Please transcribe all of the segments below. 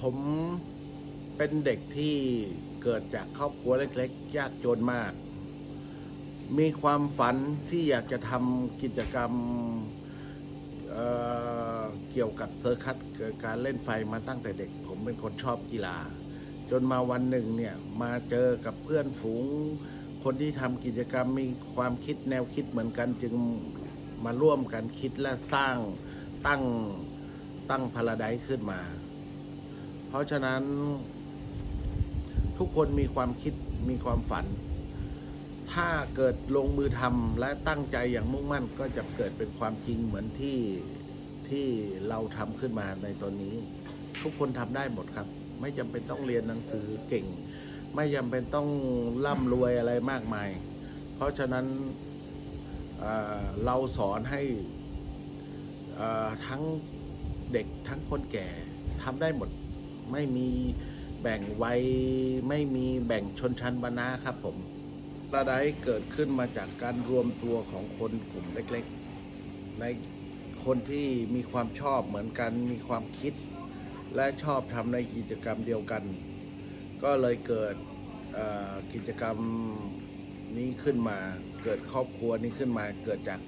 ผมเป็นเด็กที่เกิดจากครอบครัวเล็กๆ ยากจนมาก มีความฝันที่อยากจะทำกิจกรรมเเกี่ยวกับเซอร์คัสเกิดการเล่นไฟมาตั้งแต่เด็ก ผมเป็นคนชอบกีฬา จนมาวันหนึ่งเนี่ย มาเจอกับเพื่อนฝูง คนที่ทำกิจกรรมมีความคิดแนวคิดเหมือนกันจึงมาร่วมกันคิดและสร้างตั้งตั้งพาราไดซ์ขึ้นมา เพราะฉะนั้นทุกคนมีความคิดมีความฝัน ถ้าเกิดลงมือทำและตั้งใจอย่างมุ่งมั่นก็จะเกิดเป็นความจริงเหมือนที่ที่เราทำขึ้นมาในตอนนี้ ทุกคนทำได้หมดครับ ไม่จำเป็นต้องเรียนหนังสือเก่ง ไม่จำเป็นต้องร่ำรวยอะไรมากมาย เพราะฉะนั้นเเราสอนให้ทั้งเด็กทั้งคนแก่ทำได้หมด ไม่มีแบ่งวัยไม่มีแบ่งชนชั้นวรรณะครับผมระไดเกิดขึ้นมาจากการรวมตัวของคนกลุ่มเล็กๆ ในคนที่มีความชอบเหมือนกันมีความคิด และชอบทำในกิจกรรมเดียวกัน ก็เลยเกิดกิจกรรมนี้ขึ้นมา เกิดครอบครัวนี้ขึ้นมา เกิดจาก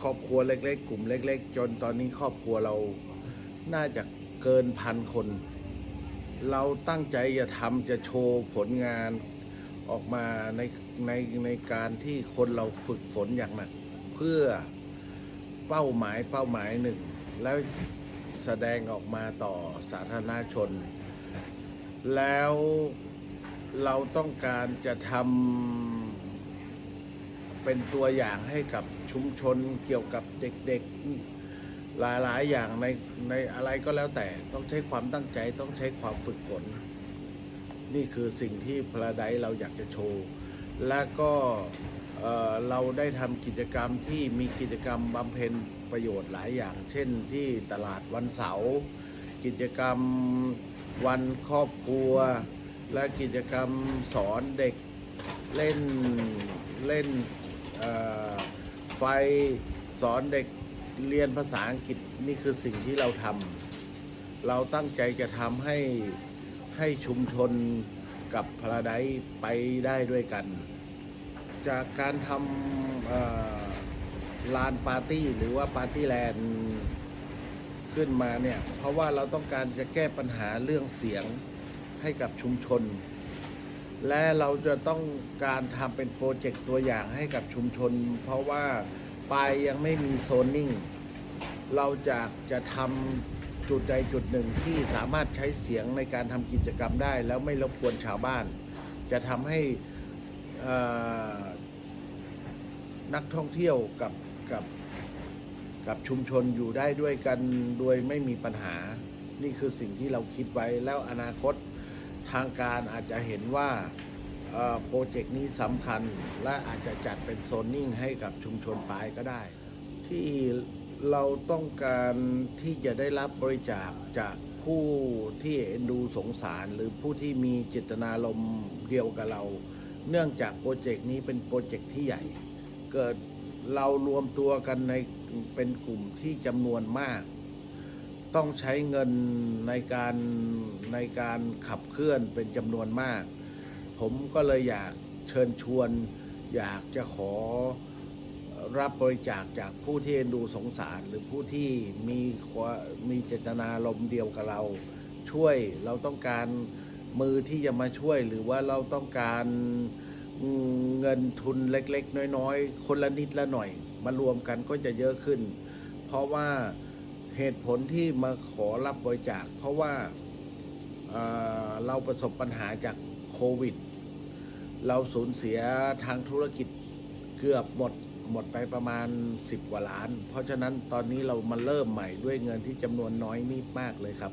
ครอบครัวเล็ก ๆ กลุ่มเล็ก ๆ จนตอนนี้ครอบครัวเราน่าจะเกินพันคน เราตั้งใจจะทำจะโชว์ผลงานออกมาในในในการที่คนเราฝึกฝนอย่างหนักเพื่อเป้าหมายเป้าหมายหนึ่ง แล้วแสดงออกมาต่อสาธารณชน แล้วเราต้องการจะทำเป็นตัวอย่างให้กับชุมชนเกี่ยวกับเด็กๆ หลายๆอย่างในในอะไรก็แล้วแต่ต้องใช้ความตั้งใจต้องใช้ความฝึกฝนนี่คือสิ่งที่พลาไดเราอยากจะโชว์ และก็เอ่อเราได้ทำกิจกรรมที่มีกิจกรรมบำเพ็ญประโยชน์หลายอย่าง เช่นที่ตลาดวันเสาร์กิจกรรมวันครอบครัว และกิจกรรมสอนเด็กเล่นเล่นไฟสอนเด็ก เรียนภาษาอังกฤษนี่คือสิ่งที่เราทำเราตั้งใจจะทำให้ให้ชุมชนกับพาราไดไปได้ด้วยกัน จากการทำลานปาร์ตี้หรือว่าปาร์ตี้แลนด์ขึ้นมาเนี่ย เพราะว่าเราต้องการจะแก้ปัญหาเรื่องเสียงให้กับชุมชน และเราจะต้องการทำเป็นโปรเจกต์ตัวอย่างให้กับชุมชน เพราะว่า ไปยังไม่มีโซนนิ่ง เราจะจะทำจุดใดจุดหนึ่งที่สามารถใช้เสียงในการทำกิจกรรมได้ แล้วไม่รบกวนชาวบ้าน จะทำให้นักท่องเที่ยวกับกับกับชุมชนอยู่ได้ด้วยกันโดยไม่มีปัญหา นี่คือสิ่งที่เราคิดไว้แล้วอนาคตทางการอาจจะเห็นว่า โปรเจกต์นี้สำคัญและอาจจะจัดเป็นโซนนิ่งให้กับชุมชนปลายก็ได้ ที่เราต้องการที่จะได้รับบริจาคจากผู้ที่เอ็นดูสงสาร หรือผู้ที่มีเจตนารมณ์เดียวกับเรา เนื่องจากโปรเจกต์นี้เป็นโปรเจกต์ที่ใหญ่ เกิดเรารวมตัวกันในเป็นกลุ่มที่จำนวนมาก ต้องใช้เงินในการในการขับเคลื่อนเป็นจำนวนมาก ผมก็เลยอยากเชิญชวน อยากจะขอรับบริจาคจากผู้ที่ดูสงสารหรือผู้ที่มีมีเจตนารมเดียวกับเรา ช่วยเราต้องการมือที่จะมาช่วยหรือว่าเราต้องการเงินทุนเล็ก ๆ น้อย ๆ คนละนิดละหน่อย มารวมกันก็จะเยอะขึ้น เพราะว่าเหตุผลที่มาขอรับบริจาค เพราะว่าเเราประสบปัญหาจาก โควิด เราสูญเสียทางธุรกิจเกือบหมดหมดไปประมาณ 10 กว่าล้าน เพราะฉะนั้นตอนนี้เรามาเริ่มใหม่ด้วยเงินที่จำนวนน้อยนิดมากเลยครับ